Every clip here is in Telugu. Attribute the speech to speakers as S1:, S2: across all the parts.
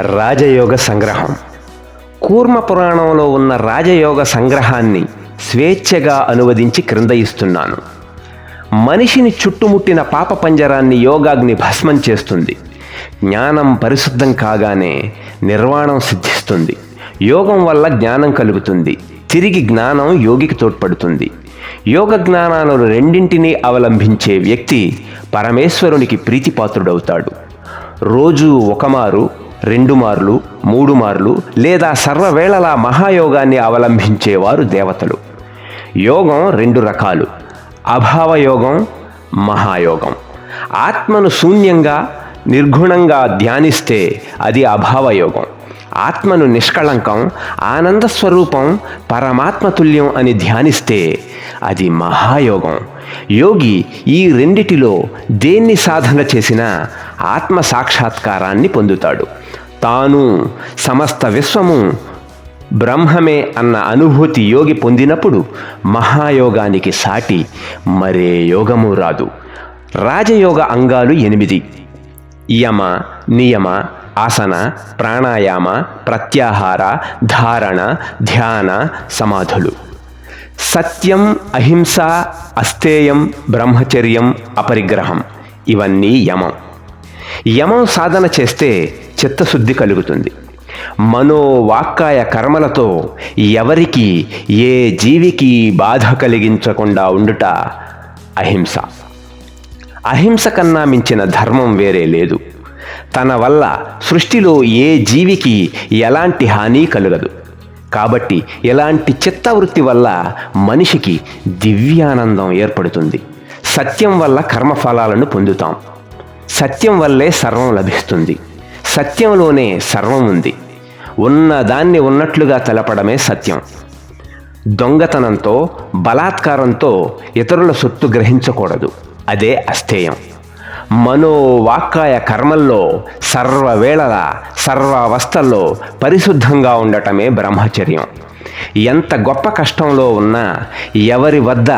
S1: రాజయోగ సంగ్రహం. కూర్మ పురాణంలో ఉన్న రాజయోగ సంగ్రహాన్ని స్వేచ్ఛగా అనువదించి క్రింద ఇస్తున్నాను మనిషిని చుట్టుముట్టిన పాప పంజరాన్ని యోగాగ్ని భస్మం చేస్తుంది. జ్ఞానం పరిశుద్ధం కాగానే నిర్వాణం సిద్ధిస్తుంది. యోగం వల్ల జ్ఞానం కలుగుతుంది. తిరిగి జ్ఞానం యోగికి తోడ్పడుతుంది. యోగ జ్ఞానాలను రెండింటినీ అవలంబించే వ్యక్తి పరమేశ్వరునికి ప్రీతిపాత్రుడవుతాడు. రోజు ఒకమారు రెండు మార్లు మూడు మార్లు లేదా సర్వవేళలా మహాయోగాన్ని అవలంబించేవారు దేవతలు. యోగం రెండు రకాలు. అభావయోగం మహాయోగం. ఆత్మను శూన్యంగా నిర్గుణంగా ధ్యానిస్తే అది అభావయోగం. ఆత్మను నిష్కళంకం ఆనంద స్వరూపం పరమాత్మతుల్యం అని ధ్యానిస్తే అది మహాయోగం. యోగి ఈ రెండిటిలో దేన్ని సాధన చేసినా ఆత్మ సాక్షాత్కారాన్ని పొందుతాడు. తాను సమస్త విశ్వము బ్రహ్మమే అన్న అనుభూతి యోగి పొందినప్పుడు మహాయోగానికి సాటి మరే యోగము రాదు. రాజయోగ అంగాలు ఎనిమిది. యమ నియమ ఆసన ప్రాణాయామ ప్రత్యాహార ధారణ ధ్యాన సమాధులు. సత్యం అహింస అస్థేయం బ్రహ్మచర్యం అపరిగ్రహం. ఇవన్నీ యమం. యమం సాధన చేస్తే చిత్తశుద్ధి కలుగుతుంది. మనోవాక్కాయ కర్మలతో ఎవరికి ఏ జీవికి బాధ కలిగించకుండా ఉండుట అహింస. అహింస కన్నా మించిన ధర్మం వేరే లేదు. తన వల్ల సృష్టిలో ఏ జీవికి ఎలాంటి హాని కలగదు. కాబట్టి ఇలాంటి చిత్తవృత్తి వల్ల మనిషికి దివ్యానందం ఏర్పడుతుంది. సత్యం వల్ల కర్మఫలాలను పొందుతాం. సత్యం వల్లే సర్వం లభిస్తుంది. సత్యంలోనే సర్వం ఉంది. ఉన్న దాన్ని ఉన్నట్లుగా తెలపడమే సత్యం. దొంగతనంతో బలాత్కారంతో ఇతరుల సొత్తు గ్రహించకూడదు. అదే అస్థేయం. మనోవాక్కాయ కర్మల్లో సర్వవేళల సర్వావస్థల్లో పరిశుద్ధంగా ఉండటమే బ్రహ్మచర్యం. ఎంత గొప్ప కష్టంలో ఉన్నా ఎవరి వద్ద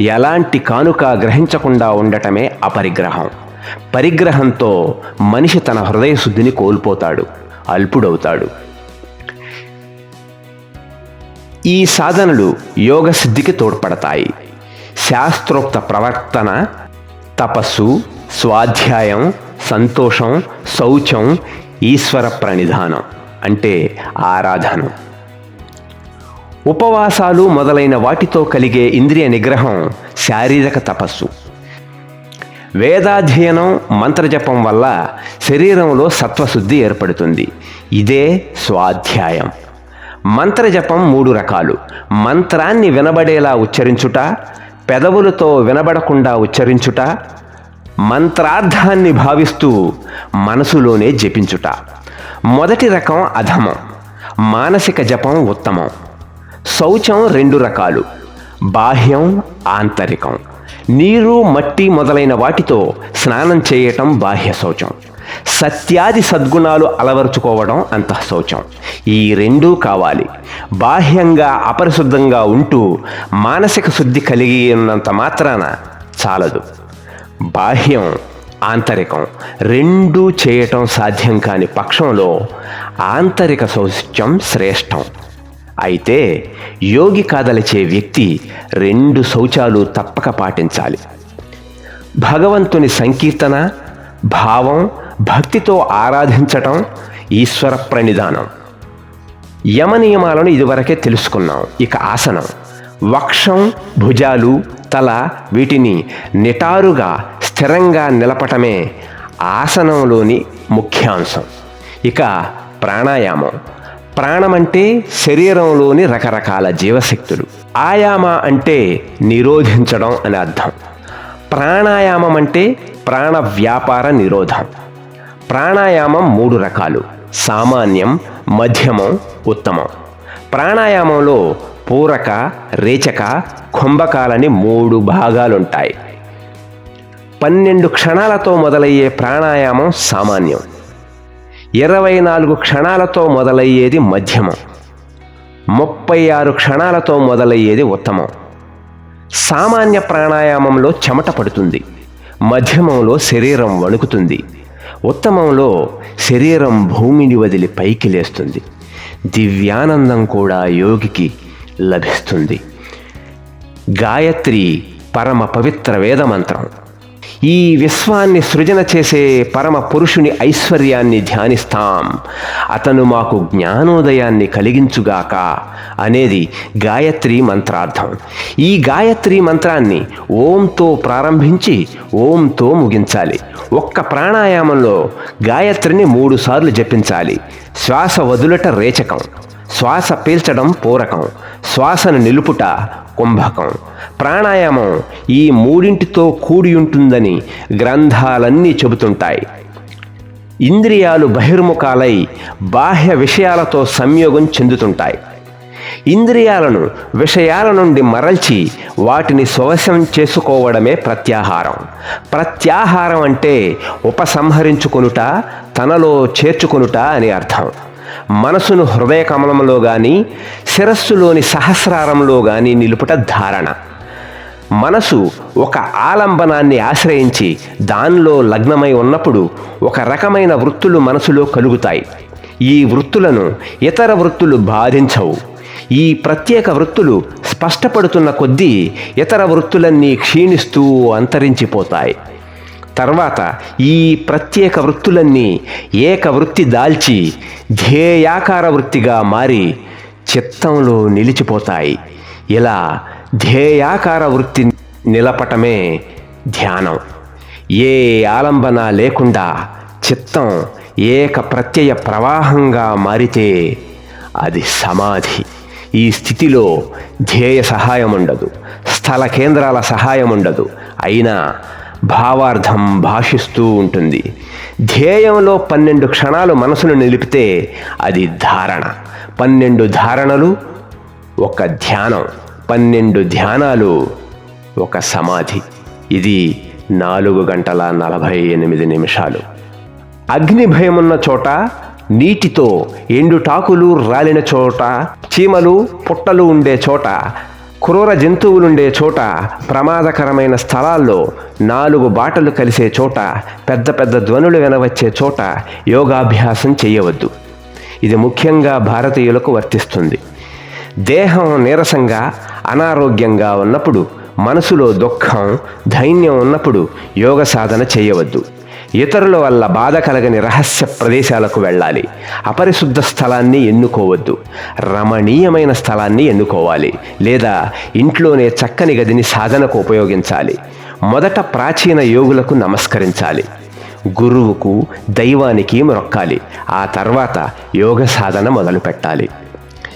S1: ఎలాంటి కానుక గ్రహించకుండా ఉండటమే అపరిగ్రహం. పరిగ్రహంతో మనిషి తన హృదయశుద్ధిని కోల్పోతాడు అల్పుడవుతాడు. ఈ సాధనలు యోగ సిద్ధికి తోడ్పడతాయి. శాస్త్రోక్త ప్రవర్తన తపస్సు స్వాధ్యాయం సంతోషం శౌచం ఈశ్వర ప్రణిధానం అంటే ఆరాధన. ఉపవాసాలు మొదలైన వాటితో కలిగే ఇంద్రియ నిగ్రహం శారీరక తపస్సు. వేదాధ్యయనం మంత్రజపం వల్ల శరీరంలో సత్వశుద్ధి ఏర్పడుతుంది. ఇదే స్వాధ్యాయం. మంత్రజపం మూడు రకాలు. మంత్రాన్ని వినబడేలా ఉచ్చరించుట పెదవులతో వినబడకుండా ఉచ్చరించుట మంత్రార్థాన్ని భావిస్తూ మనసులోనే జపించుట. మొదటి రకం అధమం. మానసిక జపం ఉత్తమం. శౌచం రెండు రకాలు. బాహ్యం ఆంతరికం. నీరు మట్టి మొదలైన వాటితో స్నానం చేయటం బాహ్య శౌచం. సత్యాది సద్గుణాలు అలవరుచుకోవడం అంతః శౌచం. ఈ రెండూ కావాలి. బాహ్యంగా అపరిశుద్ధంగా ఉంటూ మానసిక శుద్ధి కలిగి ఉన్నంత మాత్రాన చాలదు. బాహ్యం ఆంతరికం రెండూ చేయటం సాధ్యం కాని పక్షంలో ఆంతరిక శౌచ్యం శ్రేష్టం. అయితే యోగి కాదలిచే వ్యక్తి రెండు శౌచాలు తప్పక పాటించాలి. భగవంతుని సంకీర్తన భావం భక్తితో ఆరాధించటం ఈశ్వర ప్రణిధానం యమ నియమాలను ఇదివరకే తెలుసుకున్నాం. ఇక ఆసనం వక్షం భుజాలు తల వీటిని నిటారుగా స్థిరంగా నిలపటమే ఆసనంలోని ముఖ్యాంశం. ఇక ప్రాణాయామం ప్రాణమంటే శరీరంలోని రకరకాల జీవశక్తులు. ఆయామ అంటే నిరోధించడం అని అర్థం. ప్రాణాయామం అంటే ప్రాణ వ్యాపార నిరోధం. ప్రాణాయామం మూడు రకాలు. సామాన్యం మధ్యమం ఉత్తమం. ప్రాణాయామంలో పూరక రేచక కుంభకాలని మూడు భాగాలుంటాయి. పన్నెండు క్షణాలతో మొదలయ్యే ప్రాణాయామం సామాన్యం. ఇరవై నాలుగు క్షణాలతో మొదలయ్యేది మధ్యమం. ముప్పై ఆరు క్షణాలతో మొదలయ్యేది ఉత్తమం. సామాన్య ప్రాణాయామంలో చెమట పడుతుంది. మధ్యమంలో శరీరం వణుకుతుంది. ఉత్తమంలో శరీరం భూమిని వదిలి పైకి లేస్తుంది. దివ్యానందం కూడా యోగికి లభిస్తుంది. గాయత్రి పరమ పవిత్ర వేదమంత్రం. ఈ విశ్వాన్ని సృజన చేసే పరమ పురుషుని ఐశ్వర్యాన్ని ధ్యానిస్తాం. అతను మాకు జ్ఞానోదయాన్ని కలిగించుగాక అనేది గాయత్రి మంత్రార్థం. ఈ గాయత్రి మంత్రాన్ని ఓంతో ప్రారంభించి ఓంతో ముగించాలి. ఒక్క ప్రాణాయామంలో గాయత్రిని మూడుసార్లు జపించాలి. శ్వాస వదులట రేచకం. శ్వాస పీల్చడం పూరకం శ్వాసను నిలుపుట కుంభకం. ప్రాణాయామం ఈ మూడింటితో కూడి ఉంటుందని గ్రంథాలన్నీ చెబుతుంటాయి. ఇంద్రియాలు బహిర్ముఖాలై బాహ్య విషయాలతో సంయోగం చెందుతుంటాయి. ఇంద్రియాలను విషయాల నుండి మరల్చి వాటిని స్వవశం చేసుకోవడమే ప్రత్యాహారం. ప్రత్యాహారం అంటే ఉపసంహరించుకొనుట తనలో చేర్చుకొనుట అని అర్థం. మనసును హృదయ కమలంలో కానీ శిరస్సులోని సహస్రారంలో కానీ నిలుపుట ధారణ. మనసు ఒక ఆలంబనాన్ని ఆశ్రయించి దానిలో లగ్నమై ఉన్నప్పుడు ఒక రకమైన వృత్తులు మనసులో కలుగుతాయి. ఈ వృత్తులను ఇతర వృత్తులు బాధించవు. ఈ ప్రత్యేక వృత్తులు స్పష్టపడుతున్న కొద్దీ ఇతర వృత్తులన్నీ క్షీణిస్తూ అంతరించిపోతాయి. తర్వాత ఈ ప్రత్యేక వృత్తులన్నీ ఏక వృత్తి దాల్చి ధ్యేయాకార వృత్తిగా మారి చిత్తంలో నిలిచిపోతాయి. ఇలా ధ్యేయాకార వృత్తి నిలపటమే ధ్యానం. ఏ ఆలంబన లేకుండా చిత్తం ఏక ప్రత్యయ ప్రవాహంగా మారితే అది సమాధి. ఈ స్థితిలో ధ్యేయ సహాయం ఉండదు స్థల కేంద్రాల సహాయం ఉండదు అయినా భావార్థం భాషిస్తూ ఉంటుంది. ధ్యేయంలో పన్నెండు క్షణాలు మనసును నిలిపితే అది ధారణ. పన్నెండు ధారణలు ఒక ధ్యానం. పన్నెండు ధ్యానాలు ఒక సమాధి. ఇది నాలుగు గంటల నలభై ఎనిమిది నిమిషాలు. అగ్ని భయమున్న చోట నీటితో ఎండుటాకులు రాలిన చోట చీమలు పుట్టలు ఉండే చోట క్రూర జంతువులుండే చోట ప్రమాదకరమైన స్థలాల్లో నాలుగు బాటలు కలిసే చోట పెద్ద పెద్ద ధ్వనులు వినవచ్చే చోట యోగాభ్యాసం చేయవద్దు ఇది ముఖ్యంగా భారతీయులకు వర్తిస్తుంది. దేహం నీరసంగా అనారోగ్యంగా ఉన్నప్పుడు మనసులో దుఃఖం ధైన్యం ఉన్నప్పుడు యోగ సాధన చేయవద్దు ఇతరుల వల్ల బాధ కలగని రహస్య ప్రదేశాలకు వెళ్ళాలి. అపరిశుద్ధ స్థలాన్ని ఎన్నుకోవద్దు. రమణీయమైన స్థలాన్ని ఎన్నుకోవాలి. లేదా ఇంట్లోనే చక్కని గదిని సాధనకు ఉపయోగించాలి. మొదట ప్రాచీన యోగులకు నమస్కరించాలి. గురువుకు దైవానికి మొక్కాలి ఆ తర్వాత యోగ సాధన మొదలు పెట్టాలి.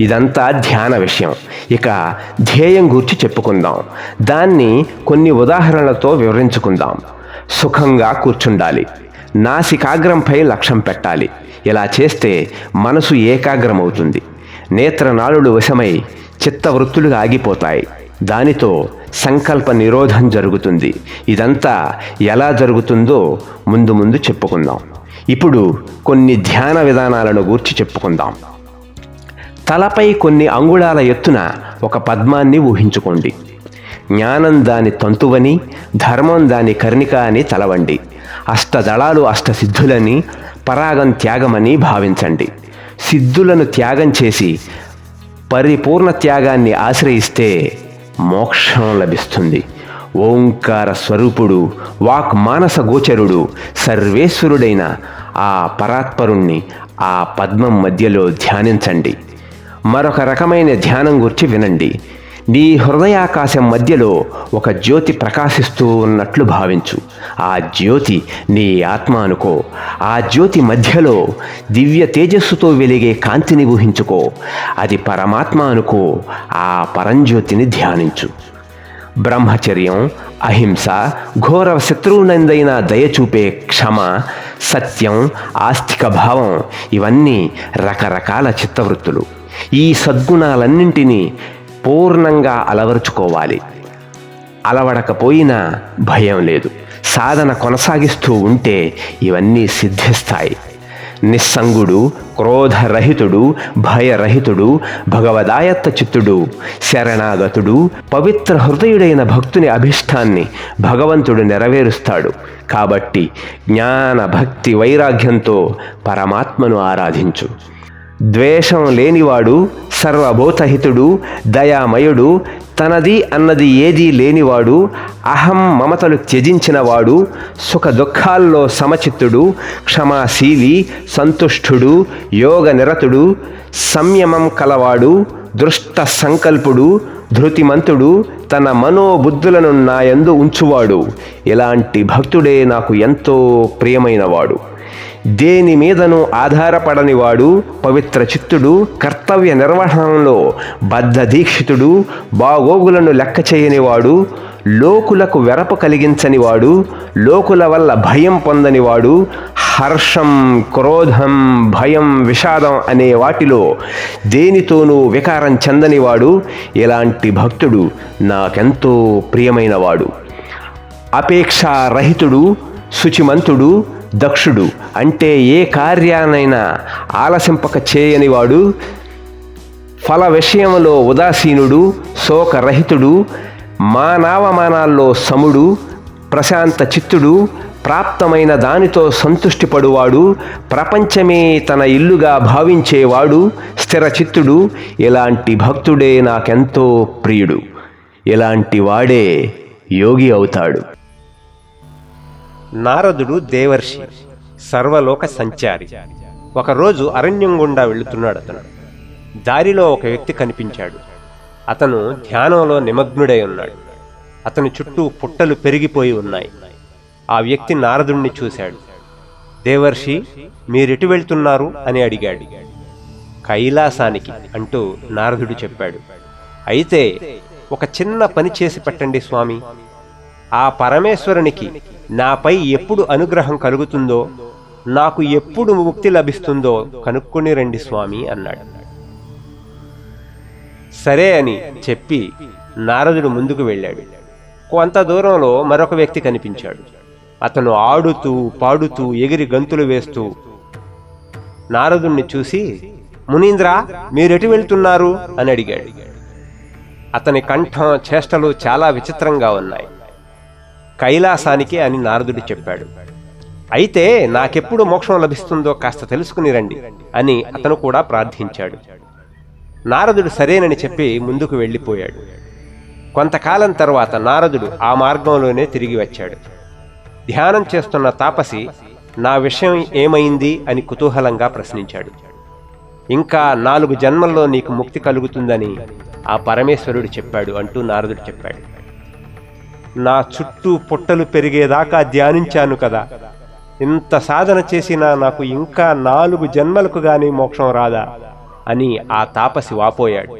S1: ఇదంతా ధ్యాన విషయం. ఇక ధ్యేయం గురించి చెప్పుకుందాం. దాన్ని కొన్ని ఉదాహరణలతో వివరించుకుందాం. సుఖంగా కూర్చుండాలి. నాసికాగ్రంపై లక్ష్యం పెట్టాలి. ఇలా చేస్తే మనసు ఏకాగ్రమవుతుంది. నేత్రనాళులు వశమై చిత్తవృత్తులు ఆగిపోతాయి. దానితో సంకల్ప నిరోధం జరుగుతుంది. ఇదంతా ఎలా జరుగుతుందో ముందు ముందు చెప్పుకుందాం. ఇప్పుడు కొన్ని ధ్యాన విధానాలను గూర్చి చెప్పుకుందాం. తలపై కొన్ని అంగుళాల ఎత్తున ఒక పద్మాన్ని ఊహించుకోండి. జ్ఞానం దాని తంతువని ధర్మం దాని కర్ణిక అని తలవండి. అష్టదళాలు అష్టసిద్ధులని పరాగం త్యాగమని భావించండి. సిద్ధులను త్యాగం చేసి పరిపూర్ణ త్యాగాన్ని ఆశ్రయిస్తే మోక్షం లభిస్తుంది. ఓంకార స్వరూపుడు వాక్ మానస గోచరుడు సర్వేశ్వరుడైన ఆ పరాత్పరుణ్ణి ఆ పద్మం మధ్యలో ధ్యానించండి. మరొక రకమైన ధ్యానం గురించి వినండి. నీ హృదయాకాశం మధ్యలో ఒక జ్యోతి ప్రకాశిస్తూ ఉన్నట్లు భావించు. ఆ జ్యోతి నీ ఆత్మ అనుకో. ఆ జ్యోతి మధ్యలో దివ్య తేజస్సుతో వెలిగే కాంతిని ఊహించుకో. అది పరమాత్మ అనుకో. ఆ పరంజ్యోతిని ధ్యానించు. బ్రహ్మచర్యం అహింస ఘోర శత్రువునందైన దయచూపే క్షమ సత్యం ఆస్తిక భావం ఇవన్నీ రకరకాల చిత్తవృత్తులు. ఈ సద్గుణాలన్నింటినీ పూర్ణంగా అలవరుచుకోవాలి. అలవడకపోయినా భయం లేదు. సాధన కొనసాగిస్తూ ఉంటే ఇవన్నీ సిద్ధిస్తాయి. నిస్సంగుడు క్రోధరహితుడు భయరహితుడు భగవదాయత్త చిత్తుడు శరణాగతుడు పవిత్ర హృదయుడైన భక్తుని అభిష్టాన్ని భగవంతుడు నెరవేరుస్తాడు. కాబట్టి జ్ఞాన భక్తి వైరాగ్యంతో పరమాత్మను ఆరాధించు. ద్వేషం లేనివాడు సర్వభూతహితుడు దయామయుడు తనది అన్నది ఏదీ లేనివాడు అహం మమతలు త్యజించినవాడు సుఖ దుఃఖాల్లో సమచిత్తుడు క్షమాశీలి సంతుష్టుడు యోగ నిరతుడు సంయమం కలవాడు దృష్ట సంకల్పుడు ధృతిమంతుడు తన మనోబుద్ధులను నాయందు ఉంచువాడు. ఇలాంటి భక్తుడే నాకు ఎంతో ప్రియమైనవాడు. దేని మీదను ఆధారపడనివాడు పవిత్ర చిత్తుడు కర్తవ్య నిర్వహణలో బద్ధదీక్షితుడు బాగోగులను లెక్క చేయనివాడు లోకులకు వెరపు కలిగించనివాడు లోకుల వల్ల భయం పొందనివాడు హర్షం క్రోధం భయం విషాదం అనే వాటిలో దేనితోనూ వికారం చెందనివాడు ఇలాంటి భక్తుడు నాకెంతో ప్రియమైనవాడు అపేక్షారహితుడు శుచిమంతుడు దక్షుడు అంటే ఏ కార్యానైనా ఆలసింపక చేయనివాడు ఫల విషయంలో ఉదాసీనుడు శోకరహితుడు మానవమానాల్లో సముడు ప్రశాంత చిత్తుడు ప్రాప్తమైన దానితో సంతుష్టిపడువాడు ప్రపంచమే తన ఇల్లుగా భావించేవాడు స్థిరచిత్తుడు ఇలాంటి భక్తుడే నాకెంతో ప్రియుడు. ఇలాంటి వాడే యోగి అవుతాడు.
S2: నారదుడు దేవర్షి సర్వలోక సంచారి. ఒకరోజు అరణ్యం గుండా వెళుతున్నాడు అతను. దారిలో ఒక వ్యక్తి కనిపించాడు. అతను ధ్యానంలో నిమగ్నుడై ఉన్నాడు. అతని చుట్టూ పుట్టలు పెరిగిపోయి ఉన్నాయి. ఆ వ్యక్తి నారదుణ్ణి చూశాడు. దేవర్షి మీరెటు వెళ్తున్నారు? అని అడిగాడు. కైలాసానికి అంటూ నారదుడు చెప్పాడు. అయితే ఒక చిన్న పని చేసి పెట్టండి స్వామి. ఆ పరమేశ్వరునికి నాపై ఎప్పుడు అనుగ్రహం కలుగుతుందో నాకు ఎప్పుడు ముక్తి లభిస్తుందో కనుక్కొని రండి స్వామి అన్నాడు. సరే అని చెప్పి నారదుడు ముందుకు వెళ్ళాడు. కొంత దూరంలో మరొక వ్యక్తి కనిపించాడు. అతను ఆడుతూ పాడుతూ ఎగిరి గంతులు వేస్తూ నారదుణ్ణి చూసి మునీంద్ర మీరెటు వెళ్తున్నారు? అని అడిగాడు. అతని కంఠం చేష్టలు చాలా విచిత్రంగా ఉన్నాయి. కైలాసానికి అని నారదుడు చెప్పాడు. అయితే నాకెప్పుడు మోక్షం లభిస్తుందో కాస్త తెలుసుకుని రండి అని అతను కూడా ప్రార్థించాడు. నారదుడు సరేనని చెప్పి ముందుకు వెళ్ళిపోయాడు. కొంతకాలం తర్వాత నారదుడు ఆ మార్గంలోనే తిరిగి వచ్చాడు. ధ్యానం చేస్తున్న తాపసి నా విషయం ఏమైంది? అని కుతూహలంగా ప్రశ్నించాడు. ఇంకా నాలుగు జన్మల్లో నీకు ముక్తి కలుగుతుందని ఆ పరమేశ్వరుడు చెప్పాడు అంటూ నారదుడు చెప్పాడు. నా చుట్టూ పుట్టలు పెరిగేదాకా ధ్యానించాను కదా. ఇంత సాధన చేసినా నాకు ఇంకా నాలుగు జన్మలకు గాని మోక్షం రాదా అని ఆ తాపసి వాపోయాడు.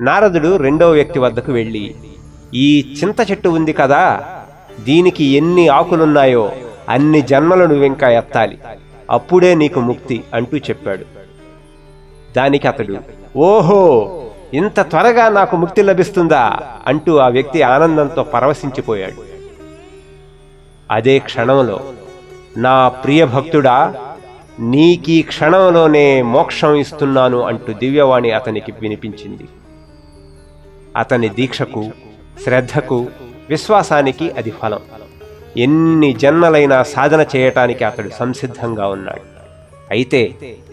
S2: నారదుడు రెండవ వ్యక్తి వద్దకు వెళ్ళి ఈ చింత చెట్టు ఉంది కదా దీనికి ఎన్ని ఆకులున్నాయో అన్ని జన్మలు నువ్వింకా ఎత్తాలి అప్పుడే నీకు ముక్తి అంటూ చెప్పాడు. దానికి అతడు ఓహో ఇంత త్వరగా నాకు ముక్తి లభిస్తుందా? అంటూ ఆ వ్యక్తి ఆనందంతో పరవశించిపోయాడు. అదే క్షణంలో నా ప్రియ భక్తుడా నీకీ క్షణంలోనే మోక్షం ఇస్తున్నాను అంటూ దివ్యవాణి అతనికి వినిపించింది. అతని దీక్షకు శ్రద్ధకు విశ్వాసానికి అది ఫలం. ఎన్ని జన్మలైనా సాధన చేయటానికి అతడు సంసిద్ధంగా ఉన్నాడు. అయితే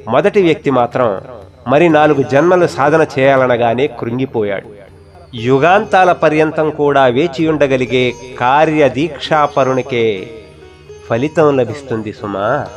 S2: మొదటి వ్యక్తి మాత్రం మరి నాలుగు జన్మలు సాధన చేయాలనగానే కృంగిపోయాడు. యుగాంతాల పర్యంతం కూడా వేచి ఉండగలిగే కార్యదీక్షాపరునికే ఫలితం లభిస్తుంది సుమా.